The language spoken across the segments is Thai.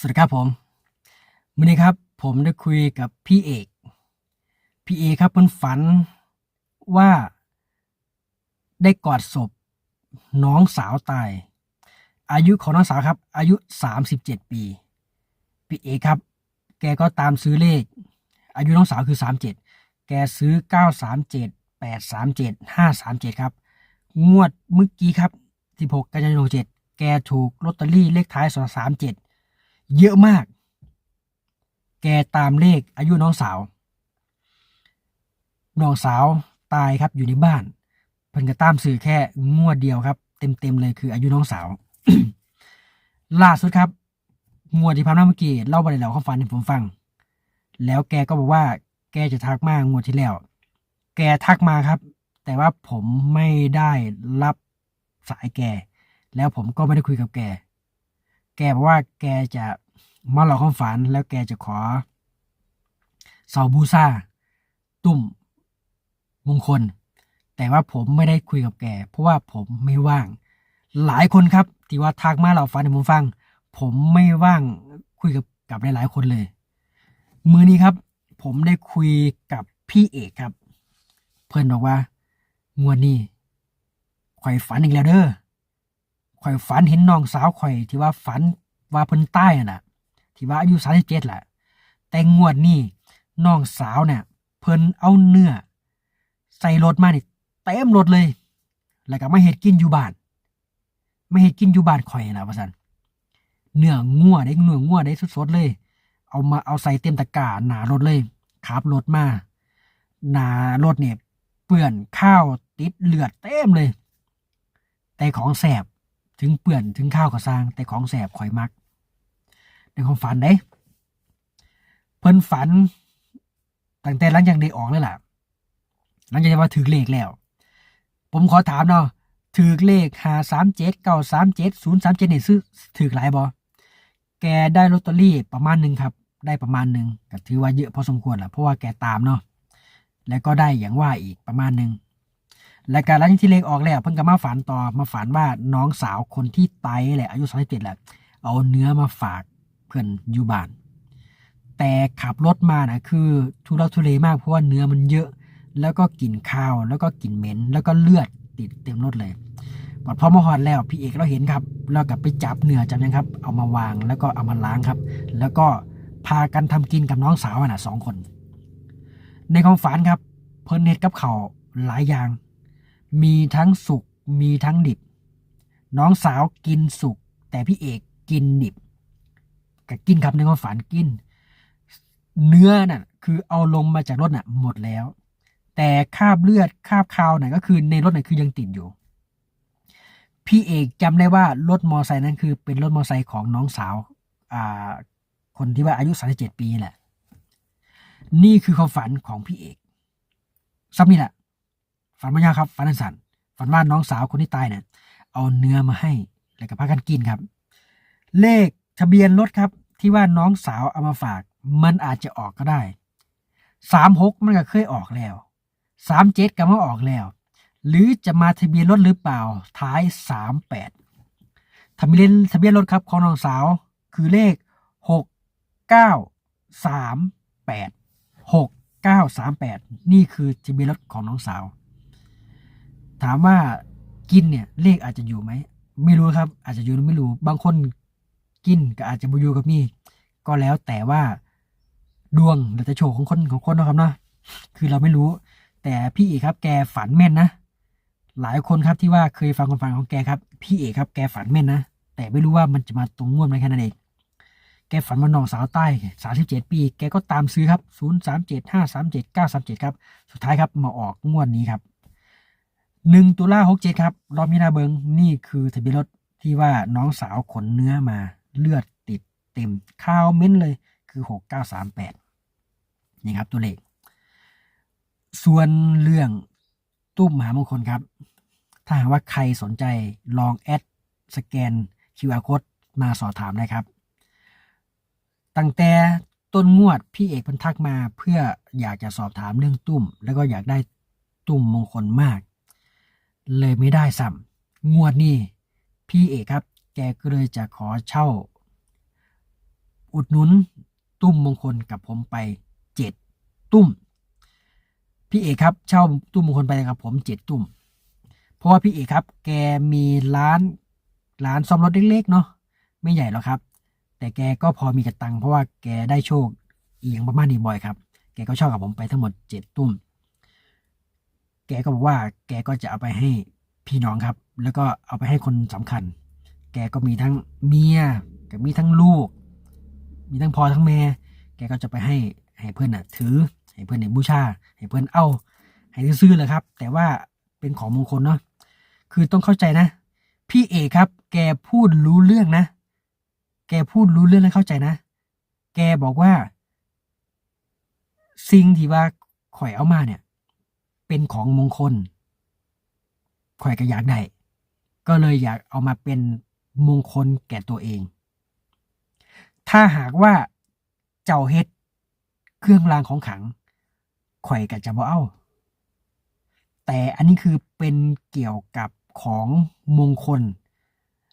สวัสดีครับผมวันนี้ครับผมได้คุยกับพี่เอก พี่เอกครับเพิ่นฝันว่าได้กอดศพน้องสาวตาย อายุของน้องสาวครับ อายุ 37 ปี พี่เอกครับ แกก็ตามซื้อเลข อายุน้องสาวคือ 37 แกซื้อ 937 837 537 ครับ งวดเมื่อกี้ครับ 16 กันยายน67แกถูกลอตเตอรี่เลขท้าย237เเยอะมาก แกตามเลขอายุน้องสาว น้องสาวตายครับอยู่ในบ้าน เพิ่นก็ตามสื่อแค่งวดเดียวครับ เต็มๆเลยคืออายุน้องสาว ล่าสุดครับ งวดที่ผ่านมาเมื่อกี้เล่าไปแล้วความฝันให้ผมฟัง แล้วแกก็บอกว่า แกจะทักมางวดที่แล้ว แกทักมาครับ แต่ว่าผมไม่ได้รับสายแก แล้วผมก็ไม่ได้คุยกับแก แกบอกว่าแกจะมาหลอกความฝันแล้วแกจะขอเสาบูซาตุ้มมงคล แต่ว่าผมไม่ได้คุยกับแก เพราะว่าผมไม่ว่าง หลายคนครับ ที่ว่าทักมาเราฝันให้ผมฟัง ผมไม่ว่างคุยกับกับหลายๆคนเลย มือนี้ครับ ผมได้คุยกับพี่เอกครับ เพื่อนบอกว่างวดนี้ข่อยฝันอีกแล้วเด้อ ข่อยฝันเห็นน้องสาวข่อย ที่ว่าฝันว่าเพิ่นใตายน่ะ ที่ว่าอายุ37แหละ แต่งวดนี้น้องสาวเนี่ย เพิ่นเอาเนื้อ ใส่รถมานี่เต็มรถเลย แล้วก็มาเฮ็ดกินอยู่บ้านไม่เฮ็ดกินอยู่บ้านข่อยนะว่าซั่นเนื้องัวได้เนื้องัวได้สดๆเลย เอามาเอาใส่เต็มตะกร้าหนารถเลยขับรถมาหนารถเนี่ยเปื่อนข้าวติดเลือดเต็มเลย แต่ของแสบ ถึงเปื่อนถึงข้าวก็สร้าง แต่ของแสบข่อยมักในความฝันเด้เพิ่นฝันตั้งแต่หลังจากได้ออกเลยล่ะหลังจากที่ว่าถือเลขแล้ว ผมขอถามเนาะถือเลขหาสามเจ็ดเก้าสามเจ็ดศูนย์สามเจ็ดนี่ซื้อถือหลายบอแกได้ลอตเตอรี่ประมาณหนึ่งครับ ได้ประมาณหนึ่งก็ถือว่าเยอะพอสมควรแหละเพราะว่าแกตามเนาะแล้วก็ได้อย่างว่าอีกประมาณหนึ่ง และการหลังจากที่เลขออกแล้วเพิ่งก็มาฝันต่อมาฝันว่าน้องสาวคนที่ตายแหละอายุสามสิบเจ็ดแหละเอาเนื้อมาฝากเพื่อนอยู่บ้าน แต่ขับรถมานะคือทุรักทุเลมากเพราะว่าเนื้อมันเยอะ แล้วก็กลิ่นคาวแล้วก็กลิ่นเหม็น แล้วก็เลือดติดเต็มรถเลยก่อนพอมาหอดแล้วพี่เอกเราเห็นครับเรากลับไปจับเนื้อจำยังครับ เอามาวางแล้วก็เอามาล้างครับ แล้วก็พากันทำกินกับน้องสาวอะนะสองคน ในความฝันครับ เพิ่นเฮ็ดกับเขาหลายอย่าง มีทั้งสุกมีทั้งดิบ น้องสาวกินสุก แต่พี่เอกกินดิบก,กินครับในความฝันกิน เนื้อน่ะคือเอาลงมาจากรถน่ะ หมดแล้ว แต่คราบเลือดคราบคาวน่ะก็คือในรถน่ะคือยังติดอยู่ พี่เอกจำได้ว่ารถมอไซค์นั้นคือเป็นรถมอไซค์ของน้องสาวอ่าคนที่ว่าอายุ37ปีแหละ นี่คือความฝันของพี่เอกซ้ำนี่แหละ ฝันมายากครับฝันอันสันฝันว่าน้องสาวคนที่ตายเนี่ยเอาเนื้อมาให้แล้วก็พากันกินครับ เลขทะเบียนรถครับ ที่ว่าน้องสาวเอามาฝาก มันอาจจะออกก็ได้สามหกมันก็เคยออกแล้วสามเจ็ดก็มาออกแล้ว หรือจะมาทะเบียนรถหรือเปล่าท้ายสามแปดทะเบียนทะเบียนรถครับของน้องสาวคือเลขหกเก้าสามแปดหกเก้าสามแปดนี่คือทะเบียนรถของน้องสาว ถามว่ากินเนี่ยเลขอาจจะอยู่ไหมไม่รู้ครับ อาจจะอยู่หรือไม่รู้ บางคนกินก็อาจจะบอยู่กับมีก็แล้วแต่ว่าดวงหรือจะโชคของคนของคนนะครับเนาะคือเราไม่รู้ แต่พี่เอกครับ แกฝันแม่นนะหลายคนครับที่ว่าเคยฟังความฝันของแกครับ พี่เอกครับแกฝันแม่นนะแต่ไม่รู้ว่ามันจะมาตรงงวดไหมแค่นั้นเองแกฝันว่าน้องสาวใต้สามสิบเจ็ดปี แกก็ตามซื้อครับศูนย์สามเจ็ดห้าสามเจ็ดเก้าสามเจ็ดครับ สุดท้ายครับมาออกงวดนี้ครับ หนึ่งตุลาหกเจ็ดครับ รอบนี้นาเบิงนี่คือทะเบียนรถที่ว่าน้องสาวขนเนื้อมาเลือดติดเต็มข้าวเม้นเลยคือหกเก้าสามแปดนี่ครับตัวเลข ส่วนเรื่องตุ้มมหามงคลครับ ถ้าหากว่าใครสนใจลองแอดสแกน QR code มาสอบถามได้ครับ ตั้งแต่ต้นงวดพี่เอกพันทักมาเพื่ออยากจะสอบถามเรื่องตุ้ม แล้วก็อยากได้ตุ้มมงคลมาก เลยไม่ได้ซ้ำงวดนี้พี่เอกครับ แกก็เลยจะขอเช่า อุดหนุนตุ้มมงคลกับผมไปเจ็ดตุ้ม พี่เอกครับ เช่าตุ้มมงคลไปกับผมเจ็ดตุ้ม เพราะว่าพี่เอกครับ แกมีร้านร้านซ่อมรถเล็กๆเนาะไม่ใหญ่หรอกครับ แต่แกก็พอมีกระตังเพราะว่าแกได้โชคเอียงประมาณนี้บ่อยครับ แกก็เช่ากับผมไปทั้งหมดเจ็ดตุ้ม แกก็บอกว่าแกก็จะเอาไปให้พี่น้องครับ แล้วก็เอาไปให้คนสำคัญ แกก็มีทั้งเมียก็มีทั้งลูก มีทั้งพ่อทั้งแม่แกก็จะไปให้ให้เพื่อนน่ะ ถือให้เพื่อนเนี่ยบูชาให้เพื่อนเอาให้ซื้อเลยครับ แต่ว่าเป็นของมงคลเนาะคือต้องเข้าใจนะ พี่เอกครับ แกพูดรู้เรื่องนะ แกพูดรู้เรื่องและเข้าใจนะ แกบอกว่า สิ่งที่ว่าข่อยเอามาเนี่ย เป็นของมงคลข่อยก็อยากได้ ก็เลยอยากเอามาเป็นมงคลแก่ตัวเอง ถ้าหากว่าเจ้าเฮ็ด เครื่องรางของขังข่อยก็จะบ่เอา แต่อันนี้คือเป็นเกี่ยวกับของมงคล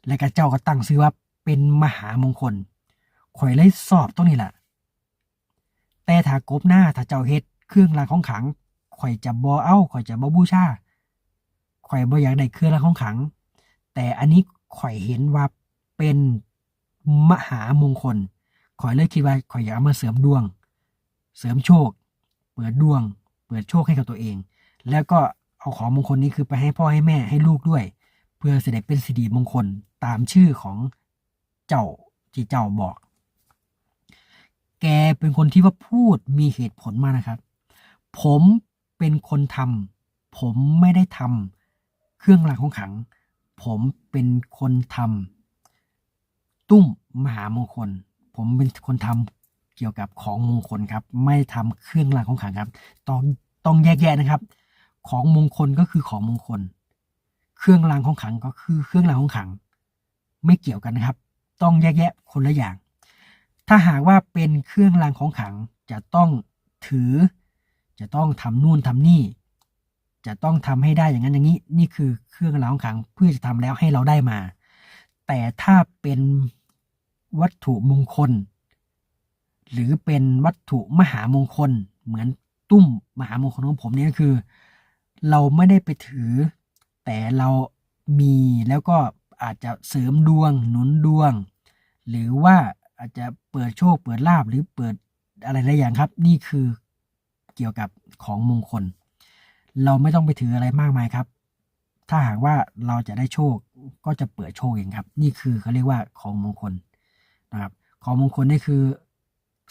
และก็เจ้าก็ตั้งชื่อว่าเป็นมหามงคลข่อยเลยสอบตรงนี้แหละแต่ถ้ากบหน้าถ้าเจ้าเฮ็ด เครื่องรางของขัง ข่อยจะบ่เอา ข่อยจะบ่บูชา ข่อยบ่อยากได้เครื่องรางของขลัง แต่อันนี้ข่อยเห็นว่าเป็นมหามงคล ข่อยเลยคิดว่าข่อยอยากเอามาเสริมดวง เสริมโชค เปิดดวง เปิดโชคให้กับตัวเอง แล้วก็เอาของมงคลนี้คือไปให้พ่อให้แม่ให้ลูกด้วย เพื่อจะได้เป็นสิริมงคลตามชื่อของเจ้าที่เจ้าบอก แกเป็นคนที่ว่าพูดมีเหตุผลมากนะครับ ผม เป็นคนทำผมไม่ได้ทำเครื่องรางของขัง ผมเป็นคนทำตุ้มมหามงคล ผมเป็นคนทำเกี่ยวกับของมงคลครับ ไม่ทำเครื่องรางของขังครับ ต้องต้องแยกแยะนะครับ ของมงคลก็คือของมงคล เครื่องรางของขังก็คือเครื่องรางของขัง ไม่เกี่ยวกันนะครับ ต้องแยกแยะคนละอย่าง ถ้าหากว่าเป็นเครื่องรางของขังจะต้องถือ จะต้องทำนู่นทำนี่ จะต้องทำให้ได้อย่างนั้นอย่างนี้ นี่คือเครื่องรางของขลังเพื่อจะทำแล้วให้เราได้มา แต่ถ้าเป็นวัตถุมงคล หรือเป็นวัตถุมหามงคล เหมือนตุ้มมหามงคลของผมเนี่ยก็คือ เราไม่ได้ไปถือ แต่เรามีแล้วก็อาจจะเสริมดวง หนุนดวง หรือว่าอาจจะเปิดโชคเปิดลาบหรือเปิดอะไรหลายอย่างครับ นี่คือ เกี่ยวกับของมงคล เราไม่ต้องไปถืออะไรมากมายครับ ถ้าหากว่าเราจะได้โชคก็จะเปิดโชคเองครับ นี่คือเขาเรียกว่าของมงคลนะครับ ของมงคลนี่คือ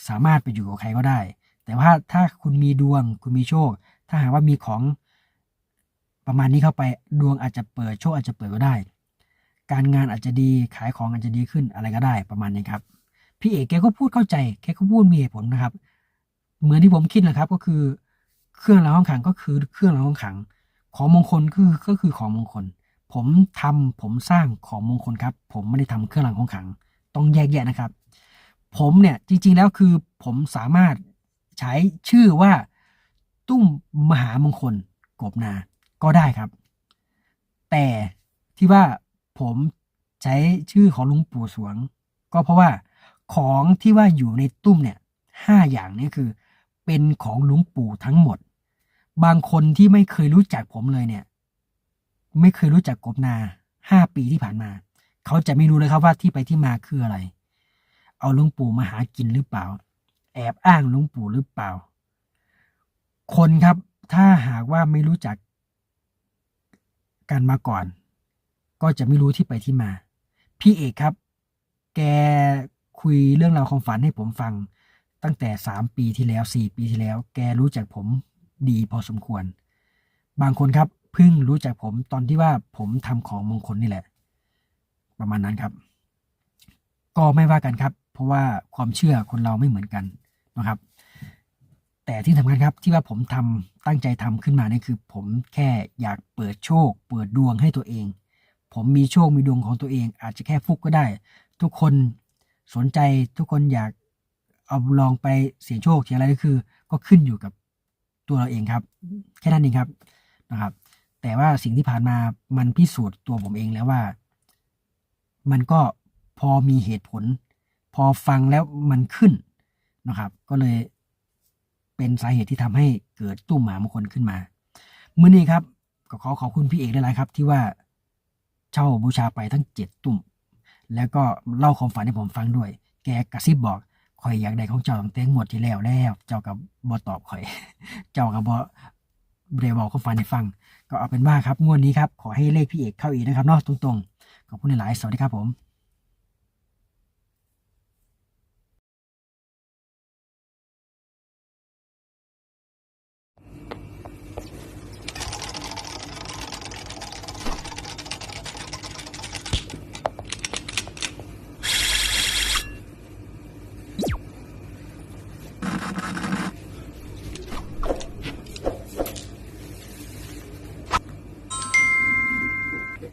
สามารถไปอยู่กับใครก็ได้ แต่ว่าถ้าคุณมีดวงคุณมีโชค ถ้าหากว่ามีของประมาณนี้เข้าไปดวงอาจจะเปิดโชคอาจจะเปิดก็ได้ การงานอาจจะดีขายของอาจจะดีขึ้นอะไรก็ได้ประมาณนี้ครับ พี่เอกแกก็พูดเข้าใจแกก็พูดมีเหตุผลนะครับ เหมือนที่ผมคิดนะครับ ก็คือเครื่องรางของขลังก็คือเครื่องรางของขลัง ของมงคลคือก็คือของมงคล ผมทำผมสร้างของมงคลครับ ผมไม่ได้ทำเครื่องรางของขลัง ต้องแยกแยะนะครับ ผมเนี่ยจริง ๆ แล้วคือผมสามารถใช้ชื่อว่าตุ้มมหามงคลกบนา ก็ได้ครับ แต่ที่ว่าผมใช้ชื่อของลุงปู่สวง ก็เพราะว่าของที่ว่าอยู่ในตุ้มเนี่ยห้าอย่างนี้คือ เป็นของหลุงปู่ทั้งหมด บางคนที่ไม่เคยรู้จักผมเลยเนี่ย ไม่เคยรู้จักกบนาห้าปีที่ผ่านมา เขาจะไม่รู้เลยครับว่าที่ไปที่มาคืออะไร เอาหลุงปู่มาหากินหรือเปล่า แอบอ้างหลุงปู่หรือเปล่า คนครับถ้าหากว่าไม่รู้จักกันมาก่อน ก็จะไม่รู้ที่ไปที่มา พี่เอกครับ แกคุยเรื่องราวความฝันให้ผมฟัง ตั้งแต่สามปีที่แล้วสี่ปีที่แล้ว แกรู้จักผมดีพอสมควร บางคนครับเพิ่งรู้จักผมตอนที่ว่าผมทำของมงคลนี่แหละ ประมาณนั้นครับ ก็ไม่ว่ากันครับ เพราะว่าความเชื่อคนเราไม่เหมือนกันนะครับ แต่ที่สำคัญครับที่ว่าผมทำตั้งใจทำขึ้นมานี่คือ ผมแค่อยากเปิดโชค เปิดดวงให้ตัวเอง ผมมีโชคมีดวงของตัวเอง อาจจะแค่ฟุกก็ได้ ทุกคนสนใจทุกคนอยาก เอาลองไปเสี่ยงโชคเสี่ยงอะไรก็คือ ก็ขึ้นอยู่กับตัวเราเองครับ แค่นั้นเองครับนะครับ แต่ว่าสิ่งที่ผ่านมามันพิสูจน์ตัวผมเองแล้วว่า มันก็พอมีเหตุผล พอฟังแล้วมันขึ้นนะครับ ก็เลยเป็นสาเหตุที่ทำให้เกิดตุ้มหมามงคลขึ้นมามื้อนี้ครับ ก็ขอขอบคุณพี่เอกได้หลายครับ ที่ว่าเช่าบูชาไปทั้งเจ็ดตุ่ม แล้วก็เล่าความฝันให้ผมฟังด้วย แกกระซิบบอก ข่อยอยากได้ของเจ้าตั้งแต่งวดที่แล้วแล้ว เจ้ากับบ่ตอบข่อย เจ้ากับบ่เรบอกข้าฟันให้ฟัง ก็เอาเป็นว่าครับงวดนี้ครับขอให้เลขพี่เอกเข้าอีกนะครับเนาะตรงๆขอบคุณหลายๆสวัสดีครับผม